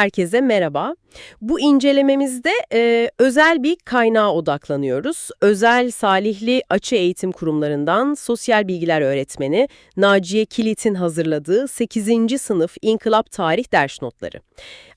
Herkese merhaba. Bu incelememizde e, özel bir kaynağa odaklanıyoruz. Özel Salihli Açı Eğitim Kurumlarından sosyal bilgiler öğretmeni Naciye Kilit'in hazırladığı 8. sınıf İnkılap Tarih ders notları.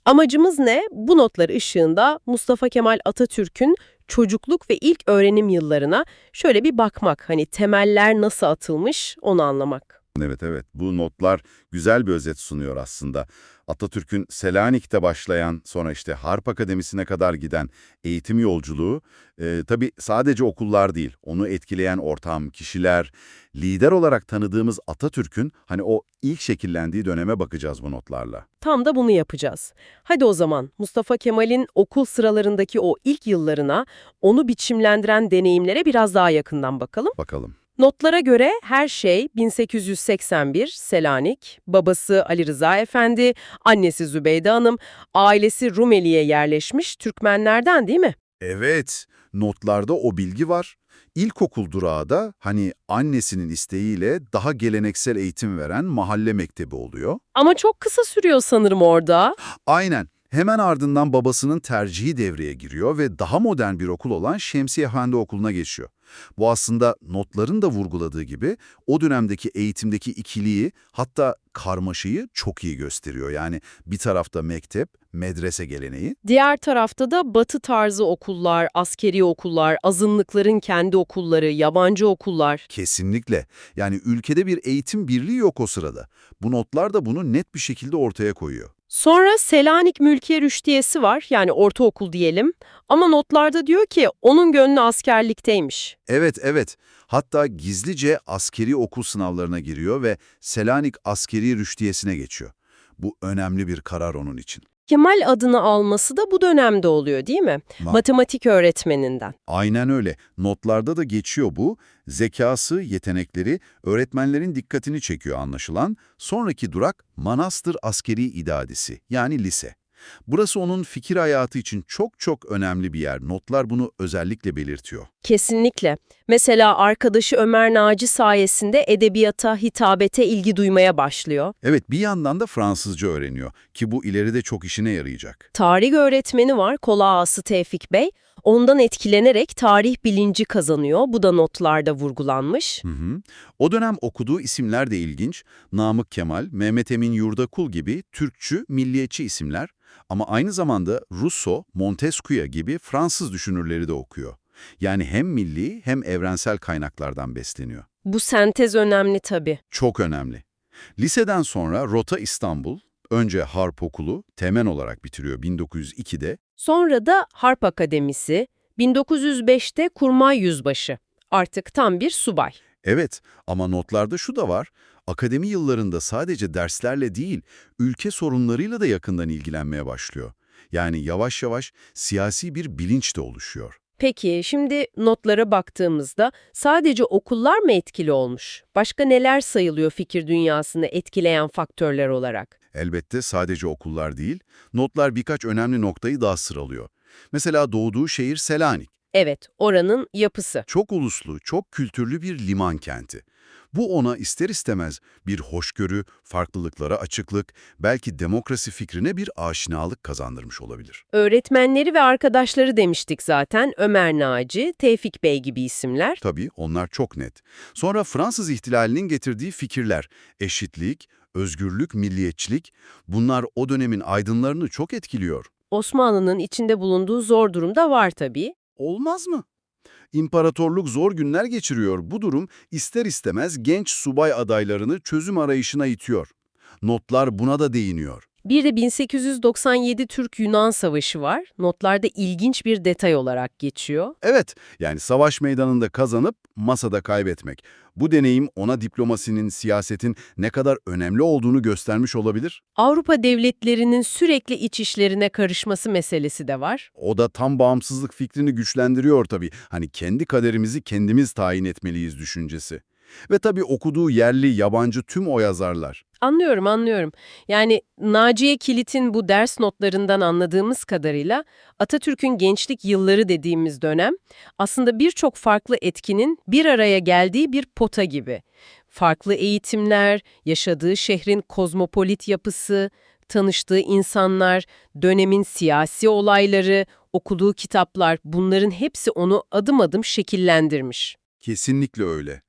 Amacımız ne? Bu notlar ışığında Mustafa Kemal Atatürk'ün çocukluk ve ilk öğrenim yıllarına şöyle bir bakmak. Hani temeller nasıl atılmış onu anlamak. Evet evet bu notlar güzel bir özet sunuyor aslında. Atatürk'ün Selanik'te başlayan sonra işte Harp Akademisi'ne kadar giden eğitim yolculuğu e, tabii sadece okullar değil onu etkileyen ortam, kişiler, lider olarak tanıdığımız Atatürk'ün hani o ilk şekillendiği döneme bakacağız bu notlarla. Tam da bunu yapacağız. Hadi o zaman Mustafa Kemal'in okul sıralarındaki o ilk yıllarına, onu biçimlendiren deneyimlere biraz daha yakından bakalım. Bakalım. Notlara göre her şey 1881 Selanik, babası Ali Rıza Efendi, annesi Zübeyde Hanım, ailesi Rumeli'ye yerleşmiş Türkmenlerden değil mi? Evet, notlarda o bilgi var. İlkokul durağı da hani annesinin isteğiyle daha geleneksel eğitim veren mahalle mektebi oluyor. Ama çok kısa sürüyor sanırım orada. Aynen. Hemen ardından babasının tercihi devreye giriyor ve daha modern bir okul olan Şemsiye Efendi Okulu'na geçiyor. Bu aslında notların da vurguladığı gibi o dönemdeki eğitimdeki ikiliği hatta karmaşayı çok iyi gösteriyor. Yani bir tarafta mektep, medrese geleneği. Diğer tarafta da batı tarzı okullar, askeri okullar, azınlıkların kendi okulları, yabancı okullar. Kesinlikle. Yani ülkede bir eğitim birliği yok o sırada. Bu notlar da bunu net bir şekilde ortaya koyuyor. Sonra Selanik Mülkiye Rüştiyesi var, yani ortaokul diyelim. Ama notlarda diyor ki onun gönlü askerlikteymiş. Evet, evet. Hatta gizlice askeri okul sınavlarına giriyor ve Selanik Askeri Rüştiyesi'ne geçiyor. Bu önemli bir karar onun için. Kemal adını alması da bu dönemde oluyor değil mi? Ma- Matematik öğretmeninden. Aynen öyle. Notlarda da geçiyor bu. Zekası, yetenekleri, öğretmenlerin dikkatini çekiyor anlaşılan. Sonraki durak Manastır Askeri İdadisi yani lise. Burası onun fikir hayatı için çok çok önemli bir yer. Notlar bunu özellikle belirtiyor. Kesinlikle. Mesela arkadaşı Ömer Naci sayesinde edebiyata, hitabete ilgi duymaya başlıyor. Evet bir yandan da Fransızca öğreniyor ki bu ileride çok işine yarayacak. Tarih öğretmeni var, kola ağası Tevfik Bey. Ondan etkilenerek tarih bilinci kazanıyor. Bu da notlarda vurgulanmış. Hı hı. O dönem okuduğu isimler de ilginç. Namık Kemal, Mehmet Emin Yurdakul gibi Türkçü, milliyetçi isimler. Ama aynı zamanda Rousseau, Montesquieu gibi Fransız düşünürleri de okuyor. Yani hem milli hem evrensel kaynaklardan besleniyor. Bu sentez önemli tabii. Çok önemli. Liseden sonra Rota İstanbul, önce Harp Okulu, temen olarak bitiriyor 1902'de. Sonra da Harp Akademisi, 1905'te Kurmay Yüzbaşı. Artık tam bir subay. Evet ama notlarda şu da var. Akademi yıllarında sadece derslerle değil, ülke sorunlarıyla da yakından ilgilenmeye başlıyor. Yani yavaş yavaş siyasi bir bilinç de oluşuyor. Peki şimdi notlara baktığımızda sadece okullar mı etkili olmuş? Başka neler sayılıyor fikir dünyasını etkileyen faktörler olarak? Elbette sadece okullar değil, notlar birkaç önemli noktayı daha sıralıyor. Mesela doğduğu şehir Selanik. Evet, oranın yapısı. Çok uluslu, çok kültürlü bir liman kenti. Bu ona ister istemez bir hoşgörü, farklılıklara açıklık, belki demokrasi fikrine bir aşinalık kazandırmış olabilir. Öğretmenleri ve arkadaşları demiştik zaten. Ömer Naci, Tevfik Bey gibi isimler. Tabii onlar çok net. Sonra Fransız ihtilalinin getirdiği fikirler, eşitlik, özgürlük, milliyetçilik, bunlar o dönemin aydınlarını çok etkiliyor. Osmanlı'nın içinde bulunduğu zor durumda var tabii. Olmaz mı? İmparatorluk zor günler geçiriyor. Bu durum ister istemez genç subay adaylarını çözüm arayışına itiyor. Notlar buna da değiniyor. Bir de 1897 Türk-Yunan Savaşı var. Notlarda ilginç bir detay olarak geçiyor. Evet, yani savaş meydanında kazanıp masada kaybetmek. Bu deneyim ona diplomasinin, siyasetin ne kadar önemli olduğunu göstermiş olabilir. Avrupa devletlerinin sürekli iç işlerine karışması meselesi de var. O da tam bağımsızlık fikrini güçlendiriyor tabii. Hani kendi kaderimizi kendimiz tayin etmeliyiz düşüncesi. Ve tabii okuduğu yerli, yabancı tüm o yazarlar. Anlıyorum, anlıyorum. Yani Naciye Kilit'in bu ders notlarından anladığımız kadarıyla Atatürk'ün gençlik yılları dediğimiz dönem aslında birçok farklı etkinin bir araya geldiği bir pota gibi. Farklı eğitimler, yaşadığı şehrin kozmopolit yapısı, tanıştığı insanlar, dönemin siyasi olayları, okuduğu kitaplar bunların hepsi onu adım adım şekillendirmiş. Kesinlikle öyle.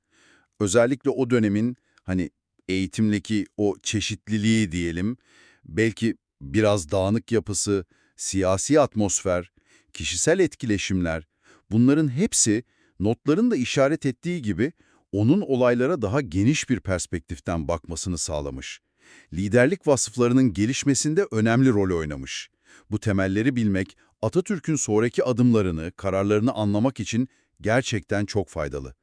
Özellikle o dönemin hani eğitimdeki o çeşitliliği diyelim, belki biraz dağınık yapısı, siyasi atmosfer, kişisel etkileşimler, bunların hepsi notların da işaret ettiği gibi onun olaylara daha geniş bir perspektiften bakmasını sağlamış. Liderlik vasıflarının gelişmesinde önemli rol oynamış. Bu temelleri bilmek, Atatürk'ün sonraki adımlarını, kararlarını anlamak için gerçekten çok faydalı.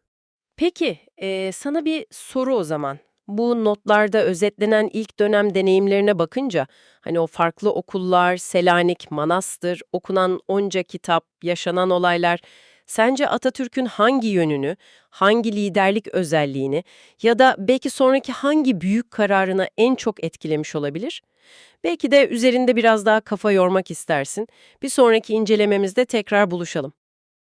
Peki, e, sana bir soru o zaman. Bu notlarda özetlenen ilk dönem deneyimlerine bakınca, hani o farklı okullar, Selanik, Manastır, okunan onca kitap, yaşanan olaylar, sence Atatürk'ün hangi yönünü, hangi liderlik özelliğini ya da belki sonraki hangi büyük kararını en çok etkilemiş olabilir? Belki de üzerinde biraz daha kafa yormak istersin. Bir sonraki incelememizde tekrar buluşalım.